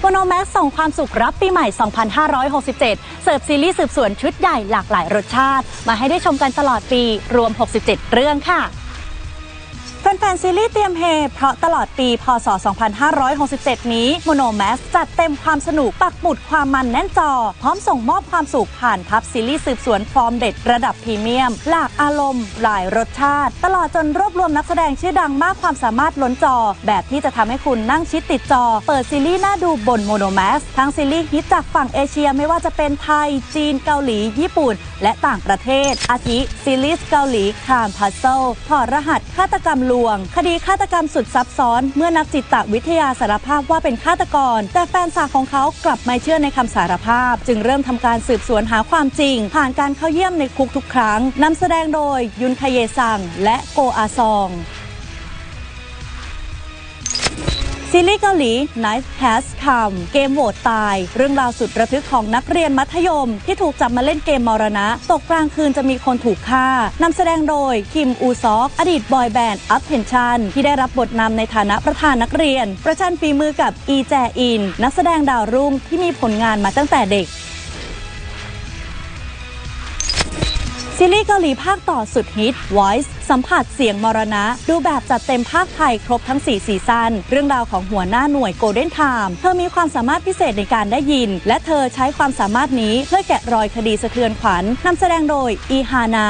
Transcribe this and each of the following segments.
โมโนแม็กส่งความสุขรับปีใหม่ 2567 เสิร์ฟซีรีส์สืบสวนชุดใหญ่หลากหลายรสชาติ มาให้ได้ชมกันตลอดปีรวม 67 เรื่องค่ะ แฟนๆซีรีส์เตรียมเฮ เพราะตลอดปีพศ 2567 นี้โมโนแมสจัดเต็มความสนุกปักหมุดความมันแน่นจอ พร้อมส่งมอบความสุขผ่านทับซีรีส์สืบสวนฟอร์มเด็ดระดับพรีเมียม หลากอารมณ์ หลายรสชาติ ตลอดจนรวบรวมนักแสดงชื่อดังมากความสามารถล้นจอ แบบที่จะทำให้คุณนั่งชิดติดจอ เปิดซีรีส์น่าดูบนโมโนแมสทั้งซีรีส์ฮิตจากฝั่งเอเชียไม่ว่าจะเป็นไทย จีนเกาหลี ญี่ปุ่น และต่างประเทศอาทิซีรีส์เกาหลีคามพัซเซิลถอดรหัสฆาตกรรมลวง คดีฆาตกรรมสุดซับซ้อน เมื่อนักจิตวิทยาสารภาพว่าเป็นฆาตกร แต่แฟนสาวของเขากลับไม่เชื่อในคำสารภาพ จึงเริ่มทำการสืบสวนหาความจริง ผ่านการเข้าเยี่ยมในคุกทุกครั้งนำแสดงโดยยุนคเยซังและโกอาซอง ซีรีส์เกาหลี Nice Has Come เกมโหวตตาย เรื่องราวสุดระทึกของนักเรียนมัธยม ที่ถูกจับมาเล่นเกมมรณะ ตกกลางคืนจะมีคนถูกฆ่านำแสดงโดย คิมอูซอกอดีตบอยแบนด์ Up Tension ที่ได้รับบทนำในฐานะประธานนักเรียน ประชันฝีมือกับอีแจอิน นักแสดงดาวรุ่งที่มีผลงานมาตั้งแต่เด็ก ซีรีส์เกาหลีภาคต่อสุดฮิต Voice สัมผัสเสียงมรณะ ดูแบบจัดเต็มภาคไทยครบทั้ง 4 ซีซันเรื่องราวของหัวหน้าหน่วย Golden Time เธอมีความสามารถพิเศษในการได้ยิน และเธอใช้ความสามารถนี้เพื่อแกะรอยคดีสะเทือนขวัญนำแสดงโดยอีฮานา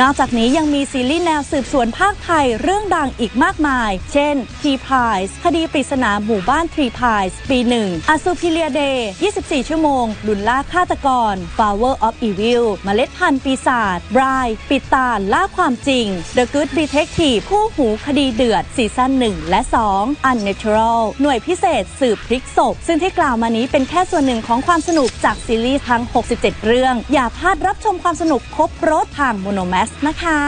นอกจากนี้ยังมีซีรีส์แนวสืบสวนภาคไทยเรื่องดังอีกมากมาย เช่น t p r i z e คดีปริศนาหมู่บ้าน t r e p r i z e ปีหนึ่ง a s u p i l i a Day 24 ชั่วโมง ลุนล่าฆาตกร Power of Evil เมล็ดพันธุ์ปีศาจ Bride ปิดตาล่าความจริง The Good Detective คู่หูคดีเดือดซีซั่น1 และ 2 Unnatural หน่วยพิเศษสืบพลิกศพ ซึ่งที่กล่าวมานี้เป็นแค่ส่วนหนึ่งของความสนุกจากซีรีส์ทั้ง 67 เรื่อง อย่าพลาดรับชมความสนุกครบรถทาง Monomax นะคะ